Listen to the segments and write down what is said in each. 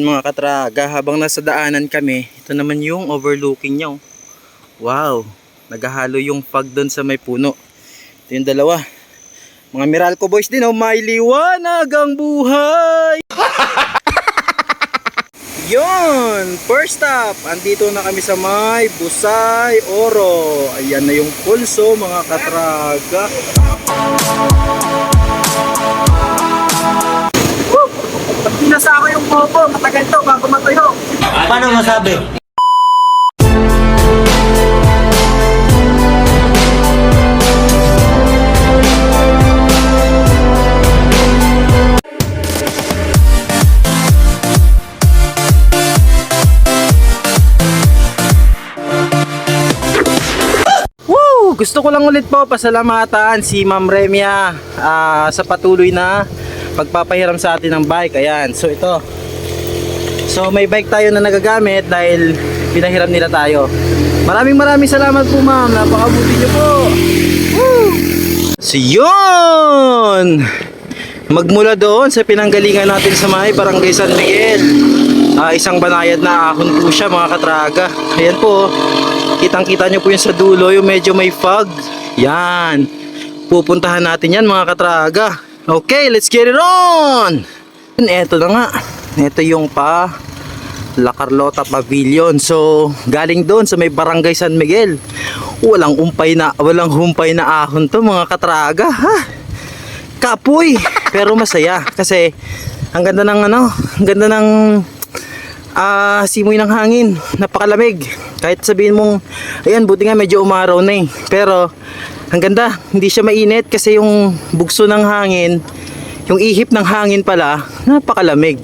Yun mga katraga, habang nasa daanan kami, ito naman yung overlooking niya. Wow, naghahalo yung fog doon sa may puno. Ito yung dalawa. Mga Meralco boys din, oh, may liwanag ang buhay! Yun! First stop, andito na kami sa may Busay Oro. Ayan na yung pulso mga katraga. Pinasa ko yung popo, matagal to bago matuyo. Paano masabi? Woo! Gusto ko lang ulit po pasalamatan si Ma'am Remia ah, sa patuloy na pagpapahiram sa atin ng bike. Ayan, so ito. So may bike tayo na nagagamit dahil pinahiram nila tayo. Maraming maraming salamat po ma'am. Napakabuti niyo po. Woo! So yun! Magmula doon sa pinanggalingan natin sa may Barangay San Miguel. Ah, isang banayad na ahon po siya mga katraga. Ayan po. Kitang kita nyo po yun sa dulo yung medyo may fog. Yan. Pupuntahan natin yan mga katraga. Okay, let's get it on! Ito na nga. Ito yung pa La Carlota Pavilion. So, galing doon sa may Barangay San Miguel. Walang umpay na, walang humpay na ahon to mga katraga. Ha? Kapoy! Pero masaya kasi ang ganda ng ano, ang ganda ng ah simoy ng hangin. Napakalamig. Kahit sabihin mong, ayan, buti nga medyo umaraw na eh. Pero, ang ganda. Hindi siya mainit kasi yung bugso ng hangin, yung ihip ng hangin pala, napakalamig.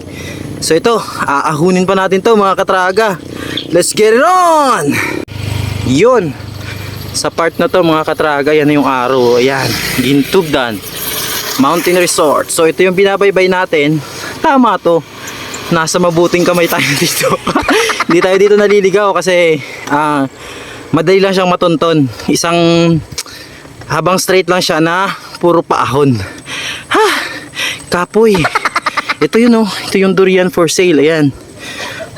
So ito, aahunin pa natin to mga katraga. Let's get it on! Yun. Sa part na to mga katraga, yan yung araw. Ayan, Gintubdan. Mountain Resort. So ito yung binabaybay natin. Tama to. Nasa mabuting kamay tayo dito. Hindi tayo dito naliligaw kasi ah madali lang siyang matunton. Isang habang straight lang siya na puro paahon. Ha! Kapoy. Ito yun oh. Ito yung durian for sale. Ayan.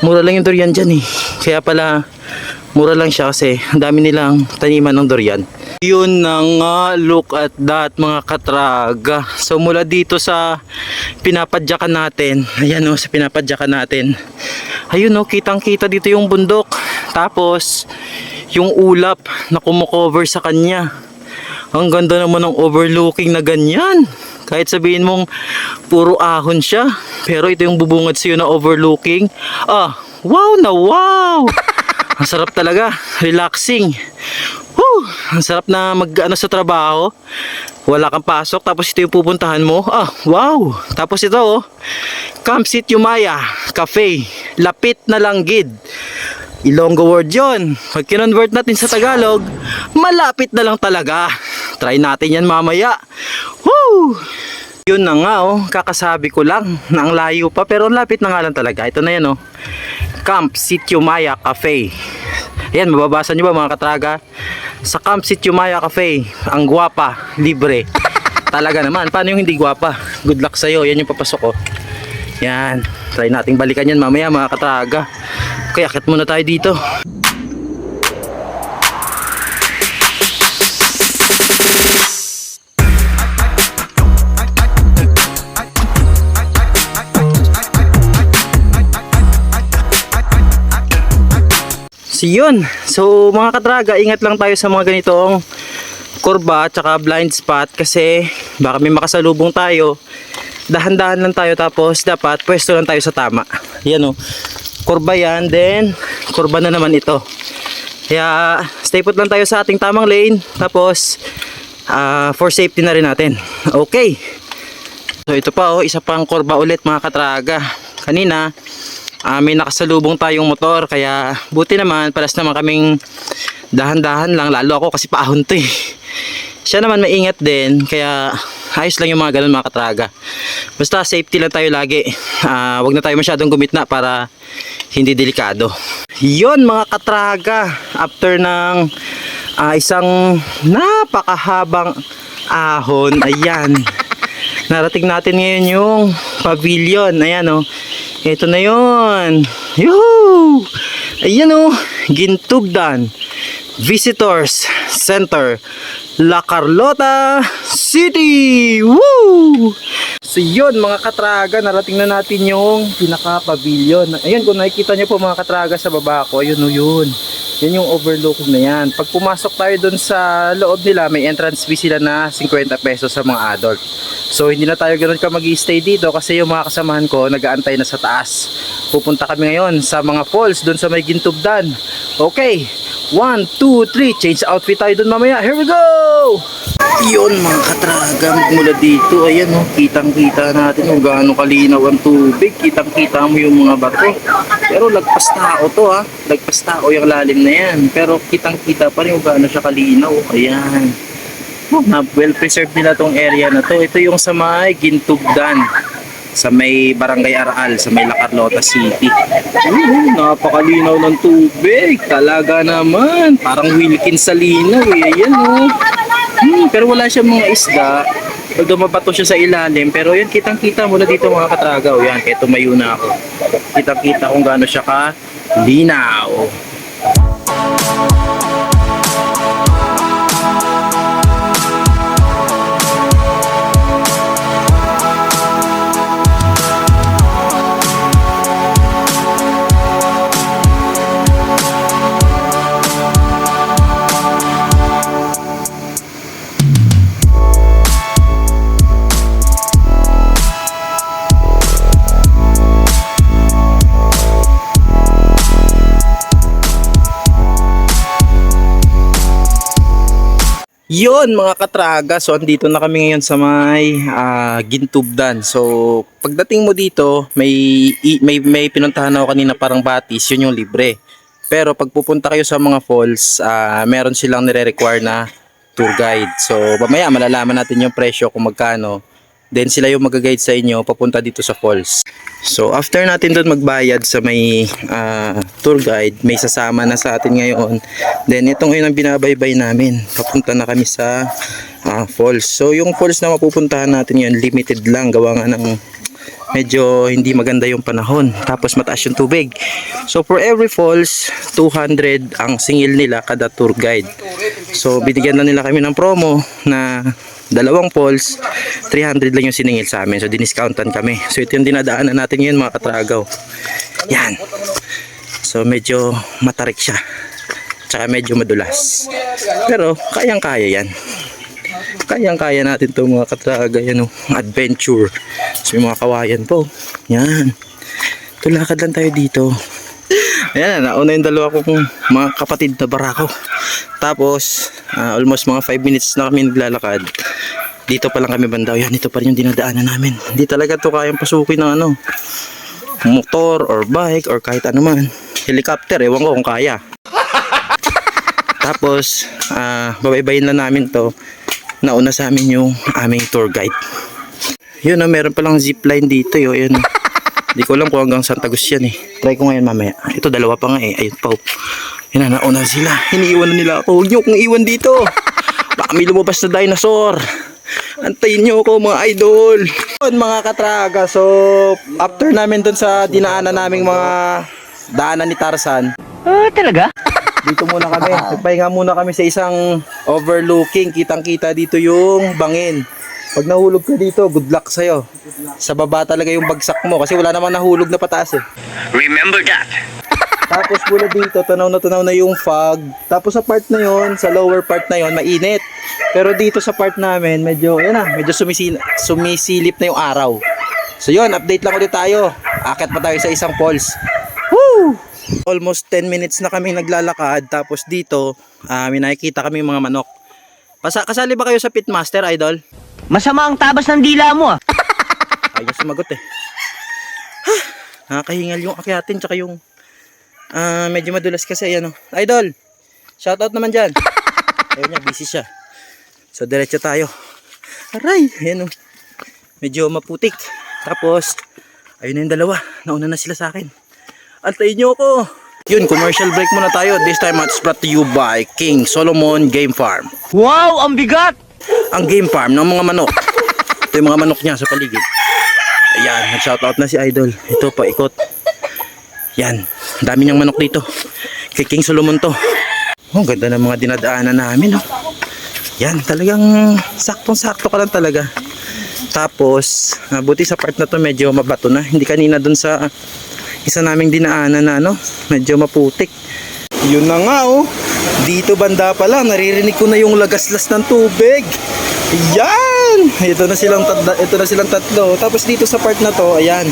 Mura lang yung durian dyan eh. Kaya pala mura lang siya kasi ang dami nilang taniman ng durian. Yun na nga, look at that mga katraga. So mula dito sa pinapadyakan natin, ayan o, sa pinapadyakan natin. Ayun o, kitang kita dito yung bundok. Tapos, yung ulap na kumukover sa kanya. Ang ganda naman ng overlooking na ganyan. Kahit sabihin mong puro ahon siya, pero ito yung bubungad sa'yo na overlooking. Ah, wow na wow! Ang sarap talaga, relaxing. Whew, ang sarap na mag ano sa trabaho. Wala kang pasok tapos ito yung pupuntahan mo. Ah, wow. Tapos ito oh. Camp Sit Yumaya Cafe. Lapit na langgid. Ilonggo word yon. Pag kinonvert natin sa Tagalog, malapit na lang talaga. Try natin yan mamaya. Woo! Yun na nga oh, kakasabi ko lang na ang layo pa pero lapit na nga lang talaga. Ito na yan oh. Camp Sitio Maya Cafe. Ayan, mababasa nyo ba mga katraga? Sa Camp Sitio Maya Cafe, ang gwapa, libre. Talaga naman, paano yung hindi gwapa? Good luck sa'yo, yan yung papasok ko. Yan, try nating balikan yan mamaya mga katraga. Kaya akit muna tayo dito. So yun. So mga katraga, ingat lang tayo sa mga ganitong kurba at saka blind spot kasi baka may makasalubong tayo. Dahan-dahan lang tayo tapos dapat pwesto lang tayo sa tama. Yan o. Kurba yan, then kurba na naman ito. Kaya stay put lang tayo sa ating tamang lane tapos ah, for safety na rin natin. Okay. So ito pa oh, isa pang kurba ulit mga katraga. Kanina, ah, may nakasalubong tayong motor kaya buti naman palas naman kaming dahan-dahan lang lalo ako kasi paahon to eh. Siya naman maingat din kaya ayos lang yung mga ganun mga katraga. Basta safety lang tayo lagi. Ah, wag na tayo masyadong gumitna para hindi delikado. Yon mga katraga, after ng ah, isang napakahabang ahon, ayan. Narating natin ngayon yung pavilion. Ayan oh. Ito na yon. Yoo! Ayan o, Gintugdan Visitors Center La Carlota City! Woo! So yun mga katraga, narating na natin yung pinaka-pavilion. Ayun, kung nakikita nyo po mga katraga sa baba ko, yun o yun. Yan yung overlooking na yan. Pag pumasok tayo dun sa loob nila, may entrance fee sila na 50 pesos sa mga adult. So hindi na tayo ganoon ka mag stay dito kasi yung mga kasamahan ko nag-aantay na sa taas. Pupunta kami ngayon sa mga falls dun sa may Gintubdan. Okay, 1, 2, 3, change outfit tayo dun mamaya. Here we go! Yun mga katraga mula dito. Ayan oh, kitang kita natin kung gaano kalinaw ang tubig. Kitang kita mo yung mga bato. Pero lagpas tao to ha. Lagpas tao yung lalim na yan. Pero kitang kita pa rin kung gaano siya kalinaw. Ayan. Oh, na well preserved nila tong area na to. Ito yung sa may Gintugdan sa may Barangay Aral, sa may La Carlota City. Oo, napakalinaw ng tubig. Talaga naman. Parang Wilkins sa linaw eh. Ayan oh. Hmm, pero wala siyang mga isda. Pag dumabato siya sa ilalim, pero yun, kitang-kita mo na dito mga katragaw. Yan, kaya tumayo na ako. Kitang-kita kung gaano siya ka linaw. Yon mga katraga, so andito na kami ngayon sa may ah, Gintubdan. So pagdating mo dito, may may may pinuntahan ako kanina parang batis, yun yung libre. Pero pag pupunta kayo sa mga falls, ah, meron silang nire-require na tour guide. So mamaya malalaman natin yung presyo kung magkano. Then sila yung mag-guide sa inyo papunta dito sa falls. So after natin doon magbayad sa may ah, tour guide, may sasama na sa atin ngayon. Then itong yun ang binabaybay namin. Papunta na kami sa ah, falls. So yung falls na mapupuntahan natin yun, limited lang. Gawa nga ng medyo hindi maganda yung panahon. Tapos mataas yung tubig. So for every falls, 200 ang singil nila kada tour guide. So binigyan na nila kami ng promo na dalawang falls, 300 lang yung siningil sa amin. So diniscountan kami. So ito yung dinadaanan natin ngayon mga katragaw. Yan. So medyo matarik siya. Tsaka medyo madulas. Pero kayang-kaya yan. Kayang-kaya natin to mga katraga yan oh. Adventure. So mga kawayan po. Yan. Tulakad lang tayo dito. Ayan, nauna yung dalawa kong mga kapatid na barako. Tapos, ah, almost mga 5 minutes na kami naglalakad. Dito pa lang kami bandaw. Yan, ito pa rin yung dinadaanan namin. Hindi talaga to kayang pasukin ng ano, motor or bike or kahit ano man. Helicopter, ewan ko kung kaya. Tapos, ah, babaybayin lang namin to. Nauna sa amin yung aming tour guide. Yun, oh, meron palang zipline dito. Yun, yun. Oh. Hindi ko alam kung hanggang Santa Cruz yan eh. Try ko ngayon mamaya. Ito dalawa pa nga eh. Ayun pa. oh. Yan na, nauna sila. Hiniiwan na nila ako. Huwag niyo kong iwan dito. Baka may lumabas na dinosaur. Antayin niyo ako mga idol. Yun, mga katraga. So, after namin dun sa dinaanan naming mga daanan ni Tarzan, Ah, talaga? dito muna kami. Nagpahinga muna kami sa isang overlooking. Kitang-kita dito yung bangin. Pag nahulog ka dito, good luck sa'yo. Sa baba talaga yung bagsak mo kasi wala naman nahulog na pataas eh. Remember that. Tapos mula dito, tanaw na tanaw na yung fog. Tapos sa part na yon, sa lower part na yon, mainit. Pero dito sa part namin, medyo, yan na, medyo sumisil sumisilip na yung araw. So yun, update lang ulit tayo. Akit pa tayo sa isang falls. Woo! Almost 10 minutes na kami naglalakad. Tapos dito, ah, may nakikita kami mga manok. Pasa kasali ba kayo sa Pitmaster, Idol? Masama ang tabas ng dila mo ah. Ayaw sumagot eh. Nakakahingal yung akyatin tsaka yung ah medyo madulas kasi ano. Idol, shoutout naman dyan. Ayun niya, busy siya. So diretso tayo. Aray, ayan oh. Medyo maputik. Tapos, ayun na yung dalawa. Nauna na sila sa akin. Antayin niyo ako. Yun, commercial break muna tayo. This time it's brought to you by King Solomon Game Farm Wow, ang bigat! Ang game farm ng mga manok. Ito yung mga manok niya sa paligid. Ayan, nag-shoutout na si Idol. Ito, paikot. Yan, dami niyang manok dito. Kay King Solomon to. Oh, ganda ng mga dinadaanan namin, oh. Yan, talagang saktong-sakto ka lang talaga. Tapos, ah, buti sa part na to medyo mabato na. Hindi kanina dun sa isa naming dinaanan na ano, medyo maputik. Yun na nga oh. Dito banda pa lang, naririnig ko na yung lagaslas ng tubig. Yan! Ito na silang tatlo, ito na silang tatlo. Tapos dito sa part na to, ayan.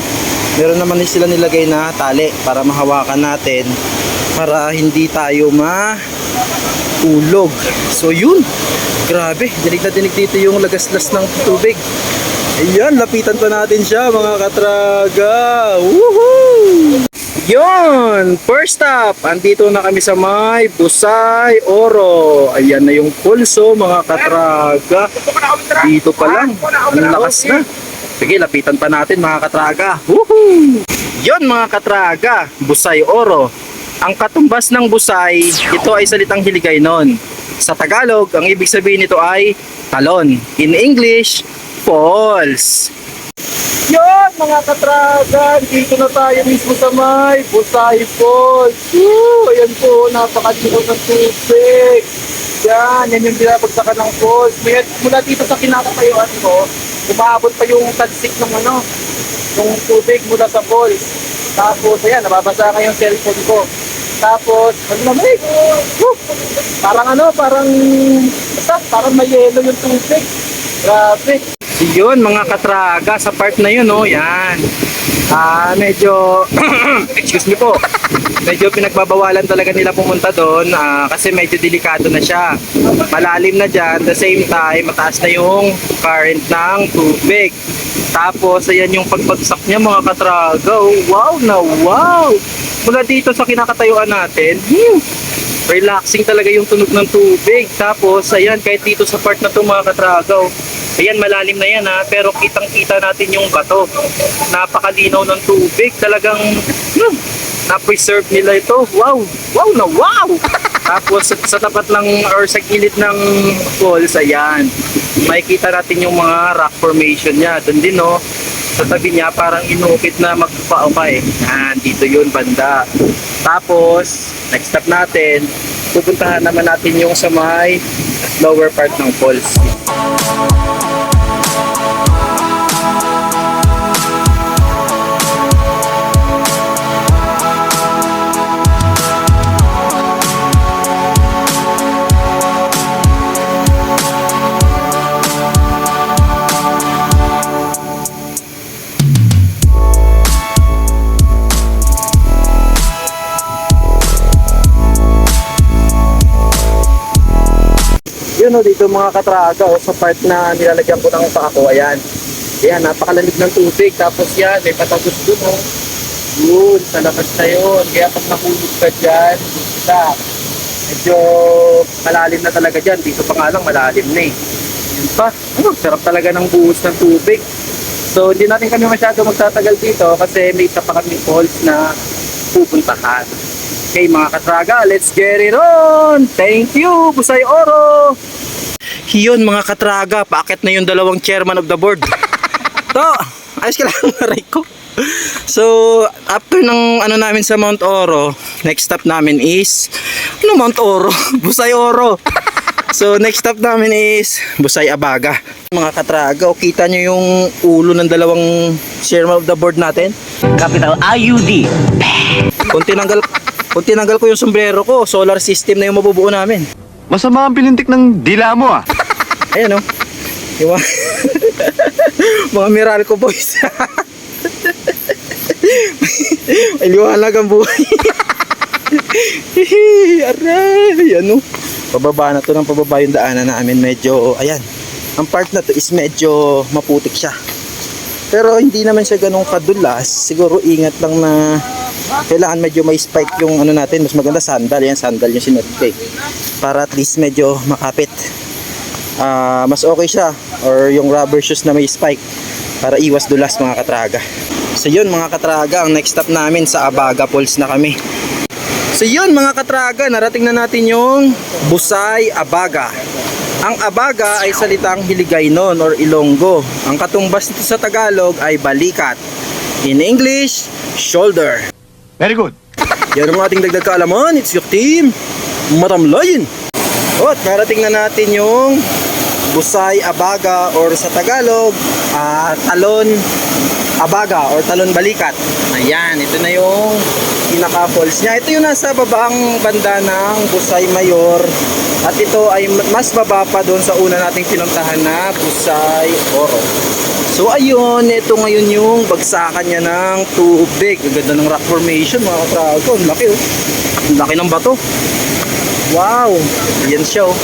Meron naman din sila nilagay na tali para mahawakan natin para hindi tayo ma ulog. So yun. Grabe, dinig na dinig dito yung lagaslas ng tubig. Ayan, lapitan pa natin siya mga katraga. Woohoo! Yun! First stop, andito na kami sa may Busay Oro. Ayan na yung pulso mga katraga. Dito pa lang, ang lakas na. Sige, lapitan pa natin mga katraga. Woohoo! Yun mga katraga, Busay Oro. Ang katumbas ng Busay, ito ay salitang Hiligaynon. Sa Tagalog, ang ibig sabihin nito ay talon. In English, falls. Yun mga katragan, dito na tayo mismo sa may Busay Falls. Woo! Ayan po, napakalimutan ng tubig. Yan, yan yung binabagsakan ng falls. Mula, mula dito sa kinakatayuan ko, umaabot pa yung tansik ng ano, yung tubig mula sa falls. Tapos, ayan, nababasa nga yung cellphone ko. Tapos, ano lamig? Woo! Parang ano, parang, basta, parang may yelo yung tubig. Grabe. Yun, mga katraga, sa part na yun, oh, yan. Ah, medyo, excuse me po, medyo pinagbabawalan talaga nila pumunta doon ah, kasi medyo delikado na siya. Malalim na dyan, the same time, mataas na yung current ng tubig. Tapos, ayan yung pagbagsak niya mga katraga. Oh, wow na wow! Mula dito sa kinakatayuan natin, hmm, relaxing talaga yung tunog ng tubig. Tapos, ayan, kahit dito sa part na to mga katragaw, ayan, malalim na yan ha, pero kitang-kita natin yung bato. Napakalinaw ng tubig, talagang, hmm, na-preserve nila ito. Wow! Wow na wow! Tapos, sa, tapat lang, or sa gilid ng falls, ayan, makikita natin yung mga rock formation niya. Doon din, no, sa tabi niya parang inukit na magpaupay. Yan, dito yun banda. Tapos, next stop natin, pupuntahan naman natin yung sa may lower part ng falls. Yun o, dito mga katraga o sa part na nilalagyan ko ng pako, ayan. Ayan, napakalamig ng tubig. Tapos yan, may patagos dun o. Yun, sa labas na yun. Kaya pag nahulog ka dyan, isa. Medyo malalim na talaga dyan. Dito pa nga lang, malalim na eh. Yun pa. Ano, sarap talaga ng buhos ng tubig. So, hindi natin kami masyado magtatagal dito kasi may isa pa kami falls na pupuntahan. Okay mga katraga, let's get it on! Thank you, Busay Oro! Yun mga katraga, paakit na yung dalawang chairman of the board. to, ayos ka lang naray ko. So, after ng ano namin sa Mount Oro, next stop namin is, ano Mount Oro? Busay Oro. So, next stop namin is Busay Abaga. Mga katraga, o kita nyo yung ulo ng dalawang chairman of the board natin? Capital IUD. Kung tinanggal, kung tinanggal ko yung sombrero ko, solar system na yung mabubuo namin. Masama ang pilintik ng dila mo ah. Ayan o. Yung mga, mga Meralco boys. May liwanag ang buhay. Aray, ano? Pababa na to ng pababa yung daanan namin. Medyo, ayan. Ang part na to is medyo maputik siya. Pero hindi naman siya ganun kadulas. Siguro ingat lang na kailangan medyo may spike yung ano natin. Mas maganda sandal. Yan, sandal yung sinuot eh. Para at least medyo makapit ah, mas okay siya or yung rubber shoes na may spike para iwas dulas mga katraga so yun mga katraga ang next stop namin sa Abaga Falls na kami so yun mga katraga narating na natin yung Busay Abaga Ang abaga ay salitang Hiligaynon or Ilonggo. Ang katumbas nito sa Tagalog ay balikat. In English, shoulder. Very good. Yan ang ating dagdag kaalaman. It's your team, Matamlayin. O, at narating na natin yung Busay Abaga or sa Tagalog, ah, Talon Abaga or Talon Balikat. Ayan, ito na yung pinaka-falls niya. Ito yung nasa babaang banda ng Busay Mayor. At ito ay mas baba pa doon sa una nating pinuntahan na Busay Oro. So ayun, ito ngayon yung bagsakan niya ng tubig. Ang ganda ng rock formation mga katrago. Ang laki oh. Ang laki ng bato. Wow! Yan siya oh.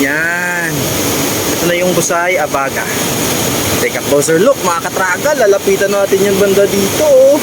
Yan. Ito na yung Busay Abaga. Take a closer look mga katraga. Lalapitan natin yung banda dito oh.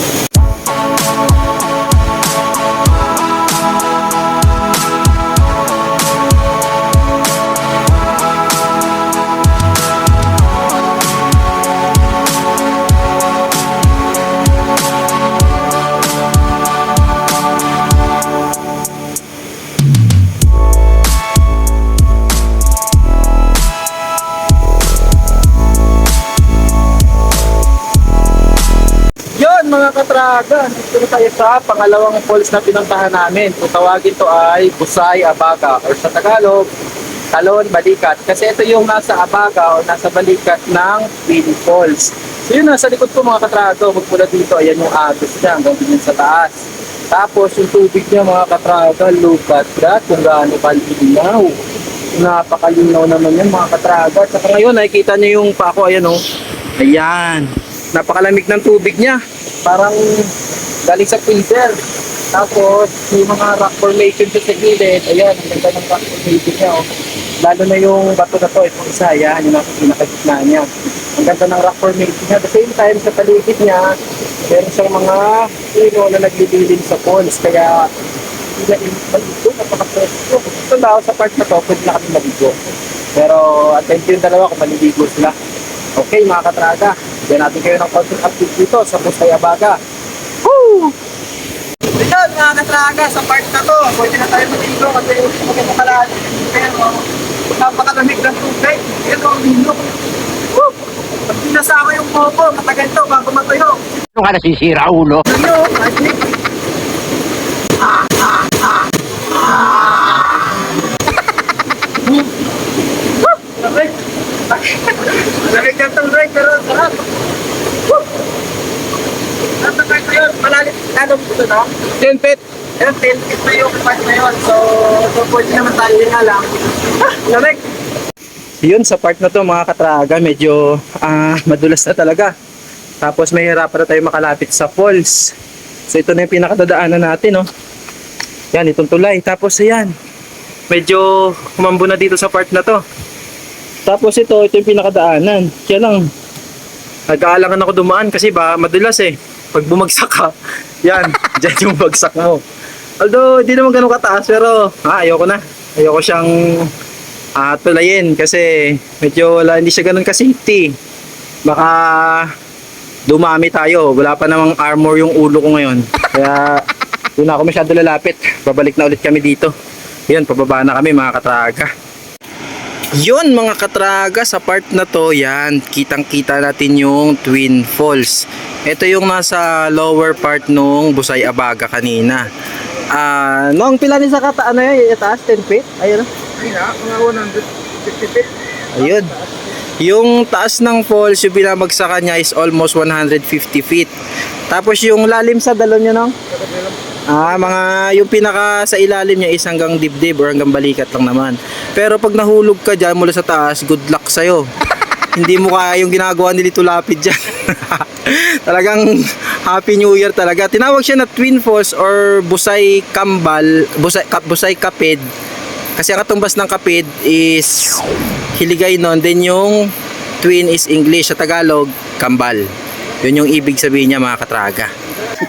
Katraga, dito tayo sa pangalawang falls na pinuntahan namin. Kung tawagin to ay Busay Abaga or sa Tagalog, Talon Balikat. Kasi ito yung nasa Abaga o nasa Balikat ng Twin Falls. So yun, nasa likod ko mga katrago, magmula dito, ayan yung agos niya hanggang din sa taas. Tapos yung tubig niya mga katraga, look at that, kung gaano kalinaw. Napakalinaw naman yan mga katraga. At saka ngayon, nakikita niyo yung pako, ayan o. Ayan. Napakalamig ng tubig niya. Parang galing sa filter. Tapos, may mga rock formation sa gilid. Ayan, ang ganda ng rock formation niya. Oh. Lalo na yung bato na to, itong isa, yan, yung nasa pinakagitna niya. Ang ganda ng rock formation niya. At the same time, sa paligid niya, meron siyang mga puno na naglililin sa falls. Kaya, hindi na init maligo, napaka-fresco. Ito daw, sa part na to, pwede na kami maligo. Pero, attention yung dalawa kung maliligo sila. Okay, mga katraga. Bigyan natin kayo ng konting update dito sa Busay Abaga. Woo! Ayun, mga katraga, sa part na to, pwede na tayo maligo kasi maganda kalahati. Pero, napakalamig ng tubig. Yan ang lindo. Woo! Pag pinasama yung popo, matagal to bago matuyo. Ano ka nasisira, ulo? Tuyo, I no? 10 feet. 10 feet na yung part na yun. So, so pwede naman tayo din lang. Ah, lamig. Yun, sa part na to mga katraga, medyo ah, madulas na talaga. Tapos may hirapan na tayo makalapit sa falls. So ito na yung pinakadadaanan natin, no? Yan, itong tulay. Tapos ayan, medyo kumambo na dito sa part na to. Tapos ito, ito yung pinakadaanan. Kaya lang, nag-aalangan ako dumaan kasi ba madulas eh. Pag bumagsak ka, yan, dyan yung bagsak mo. Although, di naman ganun kataas, pero ah, ayoko na. Ayoko siyang ah, tulayin kasi medyo wala, hindi siya ganun ka-safety. Baka dumami tayo. Wala pa namang armor yung ulo ko ngayon. Kaya, doon ako masyado lalapit. Babalik na ulit kami dito. Yan, pababa na kami mga katraga. Yun mga katraga, sa part na to, yan, kitang kita natin yung Twin Falls. Ito yung nasa lower part nung Busay Abaga kanina. Ah, nung pila ni sa kata, ano yan, itaas, 10 feet? Ayun. mga 150 feet. Ayun. Yung taas ng falls, yung binabagsakan niya is almost 150 feet. Tapos yung lalim sa dalon niya, no? Ah, mga yung pinaka sa ilalim niya is hanggang dibdib or hanggang balikat lang naman. Pero pag nahulog ka dyan mula sa taas, good luck sa'yo. Hindi mo kaya yung ginagawa ni Lito Lapid dyan. Talagang Happy New Year talaga. Tinawag siya na Twin Falls or Busay Kambal, Busay, Ka- Busay Kapid. Kasi ang katumbas ng Kapid is Hiligay nun. Then yung Twin is English sa Tagalog, Kambal. Yun yung ibig sabihin niya mga katraga.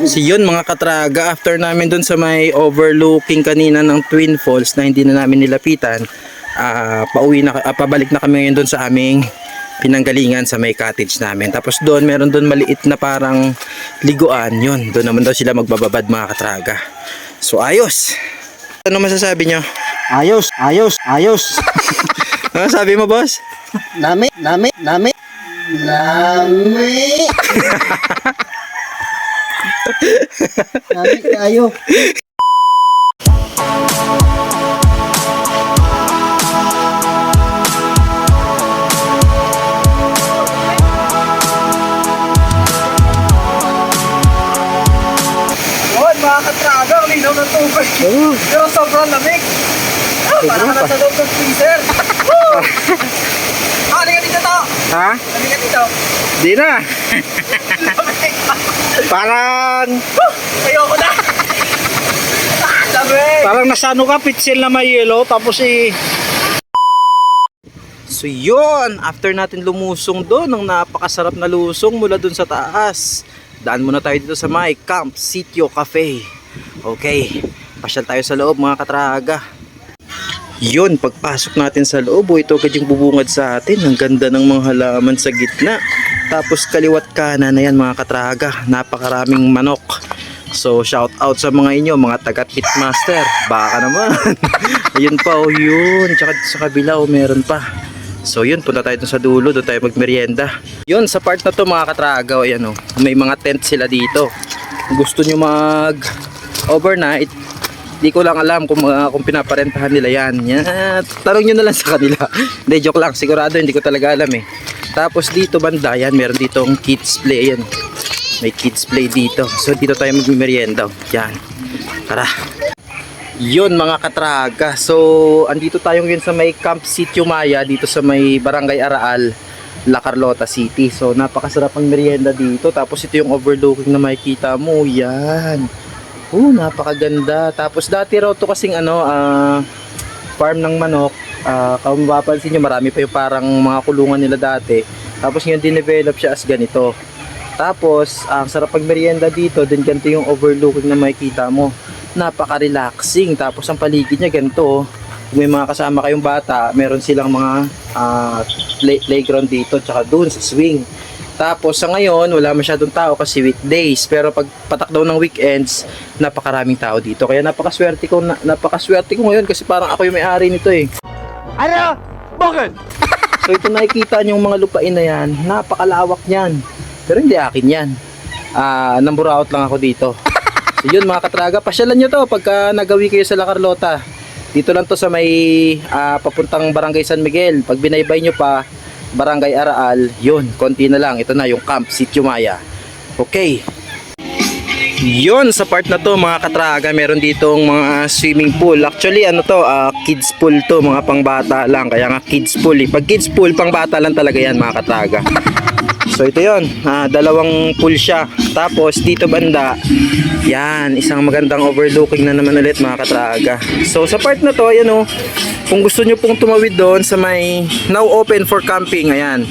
So yun mga katraga, after namin dun sa may overlooking kanina ng Twin Falls na hindi na namin nilapitan, ah pauwi na, ah, pabalik na kami ngayon dun sa aming pinanggalingan sa may cottage namin. Tapos doon, meron doon maliit na parang liguan. Yun, doon naman daw sila magbababad mga katraga. So ayos! Ano masasabi nyo? Ayos, ayos, ayos. Ano sabi mo, boss? Nami, nami, nami. Nami. nami kayo. Ng tubig. Pero sobrang lamig. Ah, parang ka nasa loob ng freezer. Woo! Ah, halika dito to. Ha? Halika dito. Di na. Parang, Ayoko na. Parang nasano ka, pitsil na may yelo, tapos eh, So yun, after natin lumusong doon, ng napakasarap na lusong mula doon sa taas. Daan muna tayo dito sa may Camp Sitio Cafe. Okay, pasyal tayo sa loob mga katraga. Yun, pagpasok natin sa loob, oh, ito agad bubungad sa atin. Ang ganda ng mga halaman sa gitna. Tapos kaliwat kanan na yan mga katraga. Napakaraming manok. So shout out sa mga inyo, mga taga pitmaster. Baka naman. Ayun pa oh, yun. Tsaka sa kabila oh, meron pa. So yun, punta tayo sa dulo, doon tayo magmerienda. Yun, sa part na to mga katraga, oh, ayan oh, may mga tent sila dito. Gusto nyo mag overnight, di ko lang alam kung, uh, kung pinaparentahan nila yan. yan. Tanong nyo na lang sa kanila. Hindi, joke lang, sigurado hindi ko talaga alam eh. Tapos dito banda, yan, meron ditong kids play, ayan. May kids play dito. So dito tayo magmerienda. oh. Yan. Tara. Yun mga katraga. So, andito tayo ngayon sa may Camp Sitio Maya dito sa may Barangay Araal, La Carlota City. So, napakasarap ang merienda dito. Tapos ito yung overlooking na makikita mo. Yan. Oh, napakaganda. Tapos dati raw to kasing ano, ah, farm ng manok. Ah, kung mapapansin nyo, marami pa yung parang mga kulungan nila dati. Tapos ngayon dinevelop siya as ganito. Tapos, ang sarap pag merienda dito, din ganito yung overlooking na makikita mo napaka-relaxing. Tapos ang paligid niya ganito. oh. Kung may mga kasama kayong bata, meron silang mga ah, play- playground dito tsaka doon sa swing. Tapos sa ngayon, wala masyadong tao kasi weekdays. Pero pag patak daw ng weekends, napakaraming tao dito. Kaya napakaswerte ko, na, napakaswerte ko ngayon kasi parang ako yung may-ari nito eh. ano? Bakit? So ito nakikita niyo yung mga lupain na yan, napakalawak niyan. Pero hindi akin yan. Ah, namburaot lang ako dito. So yun mga katraga, pasyalan nyo to pagka nagawi kayo sa La Carlota. Dito lang to sa may ah, papuntang Barangay San Miguel. Pag binaybay nyo pa, Barangay Araal, yun, konti na lang. Ito na yung Camp Sitio Maya. Okay. Yun, sa part na to mga katraga, meron ditong mga swimming pool. Actually, ano to, ah, kids pool to, mga pangbata lang. Kaya nga kids pool eh. Pag kids pool, pangbata lang talaga yan mga katraga. So ito yon, ah, dalawang pool siya. Tapos dito banda, yan, isang magandang overlooking na naman ulit mga katraga. So sa part na to, ayan o, kung gusto nyo pong tumawid doon sa may now open for camping, ayan.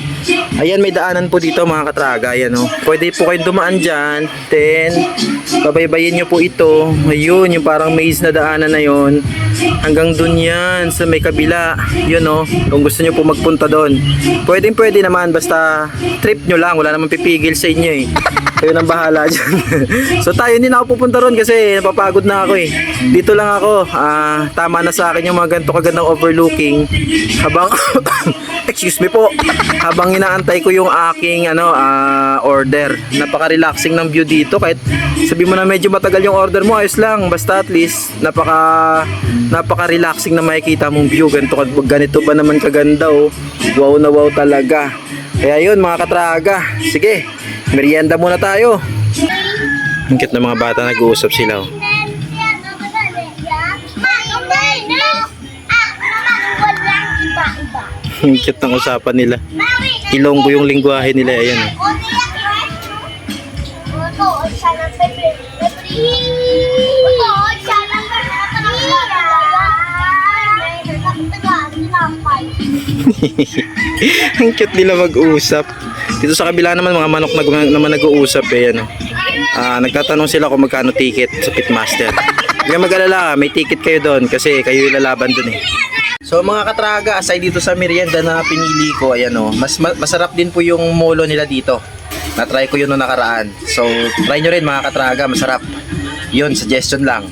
Ayan, may daanan po dito mga katraga, ayan o. Pwede po kayong dumaan dyan, then babaybayin nyo po ito. Ayun, yung parang maze na daanan na yon hanggang dun yan sa may kabila. Yun o kung gusto nyo po magpunta doon pwedeng pwede naman basta trip nyo lang. Wala naman pipigil sa inyo eh kayo nang bahala dyan. So tayo hindi na ako pupunta ron kasi napapagod na ako eh. Dito lang ako. Ah, tama na sa akin yung mga ganito kagandang overlooking. Habang excuse me po habang inaantay ko yung aking ano ah, order. Napaka-relaxing ng view dito. Kahit sabi mo na medyo matagal yung order mo ayos lang. Basta at least napaka napaka-relaxing na makikita mong view. Ganito ganito ba naman kaganda oh? Wow na wow talaga. Kaya yun mga katraga. Sige merienda muna tayo ang cute ng mga bata nag-uusap sila oh. ang cute ng usapan nila ilonggo yung lingwahe nila ayan oh. ang cute nila mag-usap. Dito sa kabila naman mga manok na naman nag-uusap eh ano. Ah, nagtatanong sila kung magkano ticket sa Pitmaster. Ka mag-alala, may ticket kayo doon kasi kayo yung lalaban doon eh. So mga katraga, aside dito sa merienda na pinili ko, ayan oh, mas ma- masarap din po yung molo nila dito. Na-try ko yun noong nakaraan. So, try nyo rin mga katraga, masarap. Yun, suggestion lang.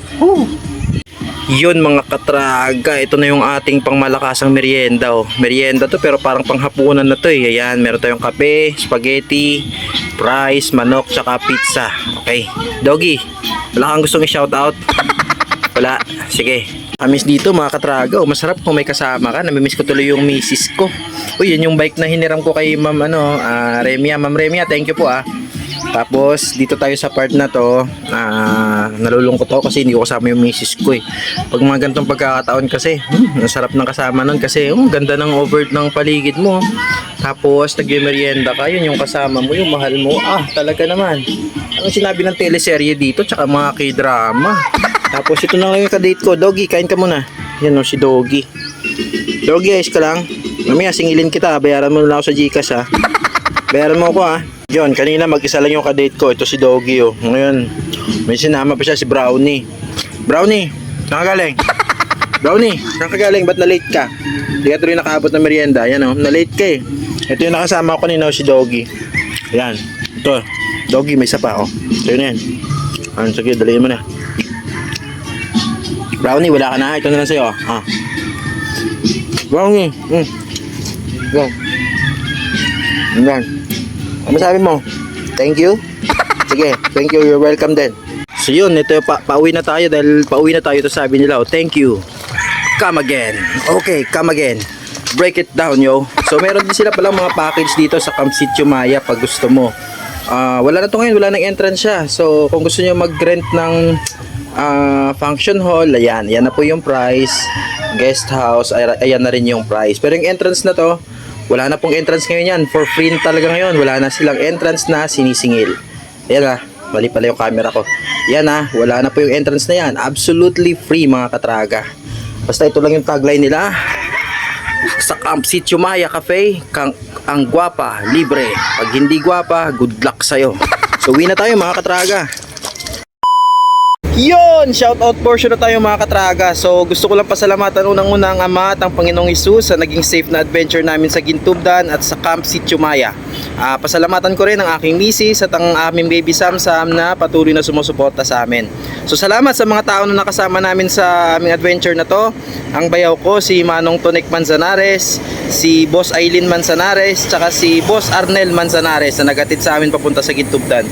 Yun mga katraga, ito na yung ating pangmalakasang merienda oh. Merienda to pero parang panghapunan na to eh. Ayan, meron tayong kape, spaghetti, rice, manok, tsaka pizza. Okay. Doggy, wala kang gustong i-shoutout? Wala. Sige. Amis dito mga katraga. Oh, masarap kung may kasama ka. Namimiss ko tuloy yung misis ko. Uy, yan yung bike na hiniram ko kay Ma'am ano, ah, Remia. Ma'am Remia, thank you po ah. Tapos dito tayo sa part na to, ah, nalulungkot ako kasi hindi ko kasama yung misis ko eh. Pag mga ganitong pagkakataon kasi, hmm, ang sarap ng kasama nun kasi oh, ganda ng over ng paligid mo. Tapos nagme-merienda ka, yun yung kasama mo, yung mahal mo. Ah, talaga naman. Anong sinabi ng teleserye dito, tsaka mga k-drama. Tapos ito na lang yung kadate ko. Doggy, kain ka muna. Yan o, si Doggy. Doggy, ayos ka lang. Mamaya, singilin kita. Bayaran mo na ako sa Gcash ha. Bayaran mo ako ha. John, kanina mag-isa lang yung kadate ko. Ito si Doggy oh. Ngayon, may sinama pa siya si Brownie. Brownie, saan ka galing? Brownie, saan ka galing? Ba't na-late ka? Hindi ka tuloy nakaabot ng merienda. Yan oh, na-late ka eh. Ito yung nakasama ko kanina oh, si Doggy. Yan. Ito, Doggy, may isa pa oh. Ito yun yan. Ano, sige, daliin mo na. Brownie, wala ka na. Ito na lang sa'yo. Ah. Brownie. Mm. Yan. Yan. Ano sabi mo? Thank you? Sige, thank you. You're welcome din. So yun, ito pa pauwi na tayo dahil pauwi na tayo ito sabi nila. Oh, thank you. Come again. Okay, come again. Break it down, yo. So meron din sila palang mga package dito sa Camp Sitio Maya pag gusto mo. Ah, wala na to ngayon, wala nang entrance siya. So kung gusto niyo mag-rent ng ah, function hall, ayan, ayan na po yung price. Guest house, ay- ayan na rin yung price. Pero yung entrance na to, wala na pong entrance ngayon yan. For free talaga ngayon. Wala na silang entrance na sinisingil. Ayan ah, mali pala yung camera ko. Yan ah, wala na po yung entrance na yan. Absolutely free mga katraga. Basta ito lang yung tagline nila. Sa Camp Sitio Maya Cafe, kang, ang gwapa, libre. Pag hindi gwapa, good luck sa'yo. So, uwi na tayo mga katraga. Yon, shout out portion na tayo mga katraga. So gusto ko lang pasalamatan unang-una ang Ama at ang Panginoong Isus sa naging safe na adventure namin sa Gintubdan at sa Camp Sitio Maya. Ah, pasalamatan ko rin ang aking misis at ang aming baby Sam Sam na patuloy na sumusuporta sa amin. So salamat sa mga tao na nakasama namin sa aming adventure na to. Ang bayaw ko si Manong Tonek Manzanares, si Boss Aileen Manzanares, tsaka si Boss Arnel Manzanares na nagatid sa amin papunta sa Gintubdan.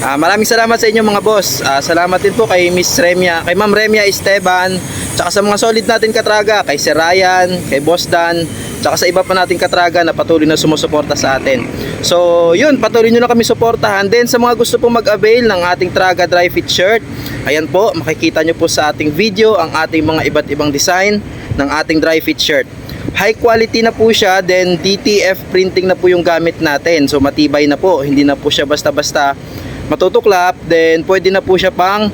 Ah, maraming salamat sa inyo mga boss. Ah, salamat din po kay Miss Remia, kay Ma'am Remia Esteban, tsaka sa mga solid natin katraga, kay Sir Ryan, kay Boss Dan, tsaka sa iba pa nating katraga na patuloy na sumusuporta sa atin. So, yun, patuloy nyo na kami suportahan. Then, sa mga gusto pong mag-avail ng ating Traga Dry Fit Shirt, ayan po, makikita nyo po sa ating video ang ating mga iba't ibang design ng ating dry fit shirt. High quality na po siya, then DTF printing na po yung gamit natin. So, matibay na po, hindi na po siya basta-basta matutuklap, then pwede na po siya pang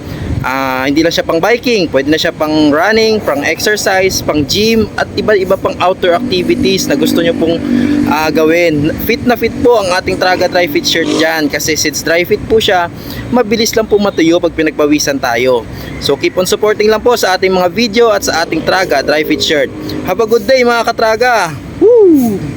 ah, hindi lang siya pang biking, pwede na siya pang running, pang exercise, pang gym at iba-iba pang outdoor activities na gusto nyo pong ah, gawin. Fit na fit po ang ating Traga Dry Fit shirt dyan kasi since dry fit po siya, mabilis lang po matuyo pag pinagpawisan tayo. So keep on supporting lang po sa ating mga video at sa ating Traga Dry Fit shirt. Have a good day mga katraga! Woo!